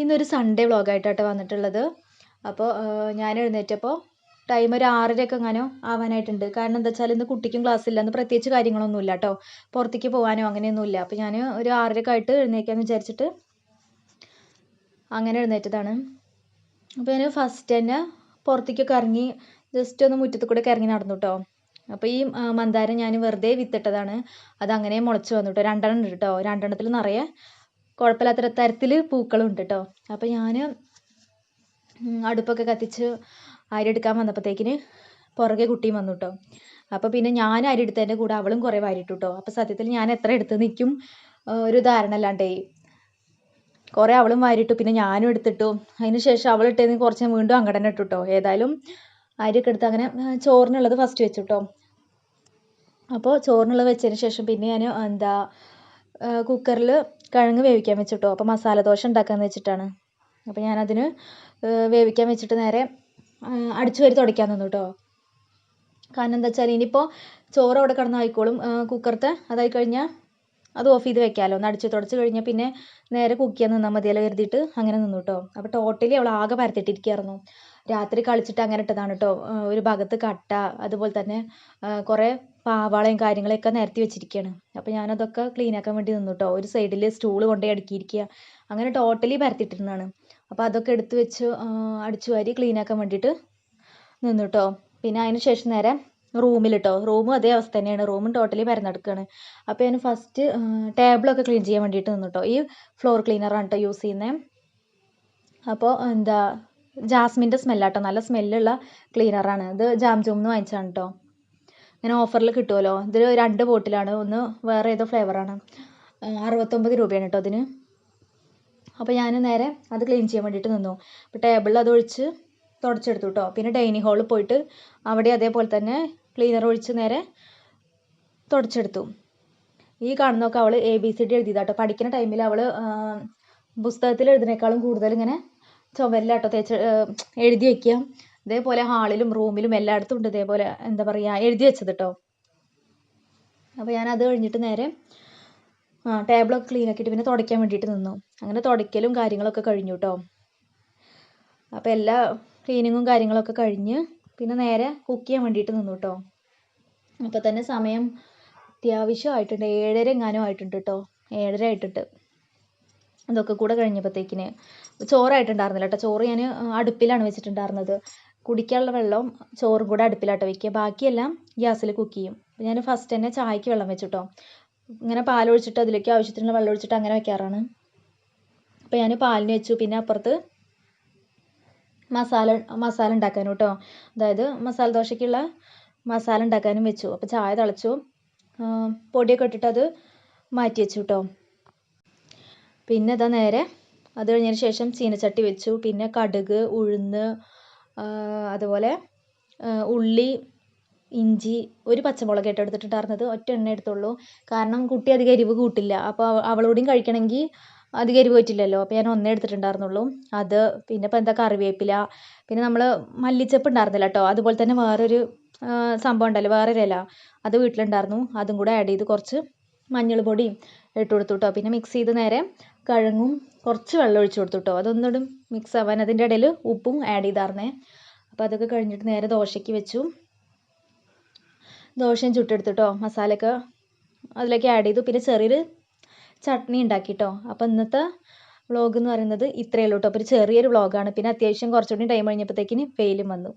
ഇന്നൊരു സൺഡേ വ്ലോഗായിട്ടാണ് വന്നിട്ടുള്ളത്. അപ്പോൾ ഞാൻ എഴുന്നേറ്റപ്പോൾ ടൈം ഒരു ആറരയൊക്കെ എങ്ങാനോ ആവാനായിട്ടുണ്ട്. കാരണം എന്താ വെച്ചാൽ ഇന്ന് കുട്ടിക്കും ക്ലാസ് ഇല്ല. ഇന്ന് പ്രത്യേകിച്ച് കാര്യങ്ങളൊന്നും ഇല്ല കേട്ടോ പുറത്തേക്ക് പോകാനോ അങ്ങനെയൊന്നും ഇല്ല അപ്പോൾ ഞാൻ ഒരു ആറരയൊക്കെ ആയിട്ട് എഴുന്നേക്കാന്ന് വിചാരിച്ചിട്ട് അങ്ങനെ എഴുന്നേറ്റതാണ്. അപ്പോൾ ഞാൻ ഫസ്റ്റ് തന്നെ പുറത്തേക്കൊക്കെ ഇറങ്ങി ജസ്റ്റ് ഒന്ന് മുറ്റത്ത് കൂടെ ഇറങ്ങി നടന്നു കേട്ടോ അപ്പോൾ ഈ മന്ദാരം ഞാൻ വെറുതെ വിത്തിട്ടതാണ്. അതങ്ങനെ മുളച്ച് വന്നു കേട്ടോ. രണ്ടെണ്ണം ഉണ്ട് കേട്ടോ. രണ്ടെണ്ണത്തിൽ നിറയെ കുഴപ്പമില്ലാത്ത തരത്തിൽ പൂക്കളുണ്ട് കേട്ടോ അപ്പോൾ ഞാൻ അടുപ്പൊക്കെ കത്തിച്ച് അരി എടുക്കാൻ വന്നപ്പോഴത്തേക്കിന് പുറകെ കുട്ടിയും വന്നു കേട്ടോ അപ്പോൾ പിന്നെ ഞാൻ അരി എടുത്തതിന്റെ കൂടെ അവളും കുറേ വാരിട്ടു കേട്ടോ അപ്പോൾ സത്യത്തിൽ ഞാൻ എത്ര എടുത്ത് നിൽക്കും ഒരു ധാരണ അല്ലാണ്ടേ. കുറേ അവളും വാരിട്ടു പിന്നെ ഞാനും എടുത്തിട്ടു. അതിന് ശേഷം അവൾ ഇട്ടതിന് കുറച്ച് വീണ്ടും അങ്ങനെ തന്നെ ഇട്ടു കേട്ടോ ഏതായാലും അരിയൊക്കെ എടുത്ത് അങ്ങനെ ചോറിനുള്ളത് ഫസ്റ്റ് വെച്ചു കേട്ടോ അപ്പോൾ ചോറിനുള്ളത് വെച്ചതിന് ശേഷം പിന്നെ ഞാൻ എന്താ കുക്കറിൽ കിഴങ്ങ് വേവിക്കാൻ വെച്ചു കേട്ടോ അപ്പോൾ മസാല ദോശ ഉണ്ടാക്കാമെന്ന് വെച്ചിട്ടാണ്. അപ്പോൾ ഞാനതിന് വേവിക്കാൻ വെച്ചിട്ട് നേരെ അടിച്ചു വാരി തുടയ്ക്കാൻ നിന്നു കേട്ടോ കാരണം എന്താ വെച്ചാൽ ഇനിയിപ്പോൾ ചോറ് അവിടെ കിടന്നായിക്കോളും കുക്കറത്തെ അതായി കഴിഞ്ഞാൽ അത് ഓഫ് ചെയ്ത് വെക്കാമല്ലോ ഒന്ന് അടിച്ച് തുടച്ച് കഴിഞ്ഞാൽ പിന്നെ നേരെ കുക്ക് ചെയ്യാൻ നിന്നാൽ മതിയല്ലോ കരുതിയിട്ട് അങ്ങനെ നിന്നു കേട്ടോ അപ്പോൾ ടോട്ടലി അവൾ ആകെ പരത്തിട്ടിരിക്കുകയായിരുന്നു രാത്രി കളിച്ചിട്ട് അങ്ങനെ ഇട്ടതാണ് കേട്ടോ ഒരു ഭാഗത്ത് കട്ട അതുപോലെ തന്നെ കുറേ പാവാളയും കാര്യങ്ങളൊക്കെ നിരത്തി വെച്ചിരിക്കുകയാണ് അപ്പോൾ ഞാനതൊക്കെ ക്ലീൻ ആക്കാൻ വേണ്ടി നിന്നു കേട്ടോ ഒരു സൈഡിൽ സ്റ്റൂൾ കൊണ്ടുപോയി അടുക്കിയിരിക്കുക അങ്ങനെ ടോട്ടലി പരത്തിട്ടിരുന്നതാണ്. അപ്പോൾ അതൊക്കെ എടുത്തു വെച്ച് അടിച്ചു വാരി ക്ലീൻ ആക്കാൻ വേണ്ടിയിട്ട് നിന്നു കേട്ടോ പിന്നെ അതിന് ശേഷം നേരെ റൂമിൽ കേട്ടോ റൂമും അതേ അവസ്ഥ തന്നെയാണ്. റൂമും ടോട്ടലി പരന്നെടുക്കുകയാണ് അപ്പോൾ ഞാൻ ഫസ്റ്റ് ടേബിളൊക്കെ ക്ലീൻ ചെയ്യാൻ വേണ്ടിയിട്ട് നിന്നു കേട്ടോ ഈ ഫ്ലോർ ക്ലീനറാണ് കേട്ടോ യൂസ് ചെയ്യുന്നത് അപ്പോൾ എന്താ ജാസ്മിന്റെ സ്മെല്ലാട്ടോ നല്ല സ്മെല്ലുള്ള ക്ലീനറാണ് ഇത് ജാംജൂം എന്ന് വാങ്ങിച്ചതാണ് കേട്ടോ ഇങ്ങനെ ഓഫറിൽ കിട്ടുമല്ലോ ഇതിൽ രണ്ട് ബോട്ടിലാണ് ഒന്ന് വേറെ ഏതോ ഫ്ലേവറാണ് അറുപത്തൊമ്പത് രൂപയാണ് കേട്ടോ അതിന്. അപ്പോൾ ഞാൻ നേരെ അത് ക്ലീൻ ചെയ്യാൻ വേണ്ടിയിട്ട് നിന്നു. അപ്പോൾ ടേബിളിൽ അത് ഒഴിച്ച് തുടച്ചെടുത്തു കേട്ടോ പിന്നെ ഡൈനിങ് ഹാളിൽ പോയിട്ട് അവിടെ അതേപോലെ തന്നെ ക്ലീനർ ഒഴിച്ച് നേരെ തുടച്ചെടുത്തു. ഈ കാണുന്നതൊക്കെ അവൾ എ ബി സി ഡി എഴുതിയതാട്ടോ പഠിക്കുന്ന ടൈമിൽ അവൾ പുസ്തകത്തിൽ എഴുതുന്നേക്കാളും കൂടുതൽ ഇങ്ങനെ ചുവരിലാട്ടോ തേച്ച് എഴുതി വയ്ക്കുക ഇതേപോലെ ഹാളിലും റൂമിലും എല്ലായിടത്തും ഉണ്ട് ഇതേപോലെ എന്താ പറയുക എഴുതി വെച്ചത് കേട്ടോ അപ്പോൾ ഞാൻ അത് കഴിഞ്ഞിട്ട് നേരെ ആ ടേബിളൊക്കെ ക്ലീൻ ആക്കിയിട്ട് പിന്നെ തുടയ്ക്കാൻ വേണ്ടിയിട്ട് നിന്നു. അങ്ങനെ തുടയ്ക്കലും കാര്യങ്ങളൊക്കെ കഴിഞ്ഞു കേട്ടോ അപ്പോൾ എല്ലാ ക്ലീനിങ്ങും കാര്യങ്ങളൊക്കെ കഴിഞ്ഞ് പിന്നെ നേരെ കുക്ക് ചെയ്യാൻ വേണ്ടിയിട്ട് നിന്നു കേട്ടോ അപ്പോൾ തന്നെ സമയം അത്യാവശ്യം ആയിട്ടുണ്ട്. ഏഴര എങ്ങാനും ആയിട്ടുണ്ട് കേട്ടോ ഏഴര ആയിട്ടുണ്ട്. അതൊക്കെ കൂടെ കഴിഞ്ഞപ്പോഴത്തേക്കിന് ചോറായിട്ടുണ്ടായിരുന്നില്ല കേട്ടോ ചോറ് ഞാൻ അടുപ്പിലാണ് വെച്ചിട്ടുണ്ടായിരുന്നത്. കുടിക്കാനുള്ള വെള്ളവും ചോറും കൂടെ അടുപ്പിലാട്ടോ വെക്കുക. ബാക്കിയെല്ലാം ഗ്യാസിൽ കുക്ക് ചെയ്യും. ഞാൻ ഫസ്റ്റ് തന്നെ ചായക്ക് വെള്ളം വെച്ചിട്ടോ. ഇങ്ങനെ പാലൊഴിച്ചിട്ട് അതിലേക്ക് ആവശ്യത്തിനുള്ള വെള്ളം ഒഴിച്ചിട്ട് അങ്ങനെ വെക്കാറാണ്. അപ്പോൾ ഞാൻ പാലിന് വെച്ചു. പിന്നെ അപ്പുറത്ത് മസാല മസാല ഉണ്ടാക്കാനും കേട്ടോ. അതായത് മസാല ദോശയ്ക്കുള്ള മസാല ഉണ്ടാക്കാനും വെച്ചു. അപ്പോൾ ചായ തിളച്ചു. പൊടിയൊക്കെ ഇട്ടിട്ട് അത് മാറ്റി വെച്ചു കേട്ടോ. പിന്നെ ഇതാ നേരെ അത് കഴിഞ്ഞതിന് ശേഷം ചീനച്ചട്ടി വെച്ചു. പിന്നെ കടുക് ഉഴുന്ന് അതുപോലെ ഉള്ളി ഇഞ്ചി ഒരു പച്ചമുളക് കേട്ടോ എടുത്തിട്ടുണ്ടായിരുന്നത് ഒറ്റ എണ്ണ എടുത്തുള്ളൂ. കാരണം കുട്ടി അധികം എരിവ് കൂട്ടില്ല. അപ്പോൾ അവളോടും കഴിക്കണമെങ്കിൽ അധികം എരിവ് പറ്റില്ലല്ലോ. അപ്പോൾ ഞാൻ ഒന്നേ എടുത്തിട്ടുണ്ടായിരുന്നുള്ളൂ. അത് പിന്നെ ഇപ്പോൾ എന്താ കറിവേപ്പില. പിന്നെ നമ്മൾ മല്ലിച്ചപ്പ് ഉണ്ടായിരുന്നില്ല കേട്ടോ അതുപോലെ തന്നെ വേറൊരു സംഭവം ഉണ്ടല്ലോ. വേറൊരു ഇല. അത് വീട്ടിലുണ്ടായിരുന്നു. അതും കൂടെ ആഡ് ചെയ്ത് കുറച്ച് മഞ്ഞൾ പൊടിയും ഇട്ട് കൊടുത്തു കേട്ടോ പിന്നെ മിക്സ് ചെയ്ത് നേരെ കിഴങ്ങും കുറച്ച് വെള്ളം ഒഴിച്ച് കൊടുത്തു കേട്ടോ മിക്സ് ആവാൻ. അതിന്റെ ഇടയിൽ ഉപ്പും ആഡ് ചെയ്താർന്നേ. അപ്പോൾ അതൊക്കെ കഴിഞ്ഞിട്ട് നേരെ ദോശയ്ക്ക് വെച്ചു. ദോശയും ചുട്ടെടുത്തു കേട്ടോ മസാലയൊക്കെ അതിലേക്ക് ആഡ് ചെയ്തു. പിന്നെ ചെറിയൊരു ചട്നി ഉണ്ടാക്കി കേട്ടോ അപ്പോൾ ഇന്നത്തെ വ്ളോഗ് എന്ന് പറയുന്നത് ഇത്രയേ ഉള്ളൂ കേട്ടോ. അപ്പോൾ ഒരു ചെറിയൊരു വ്ളോഗാണ് പിന്നെ അത്യാവശ്യം കുറച്ചുകൂടി ടൈം കഴിഞ്ഞപ്പോഴത്തേക്കിന് ഫെയിലും വന്നു.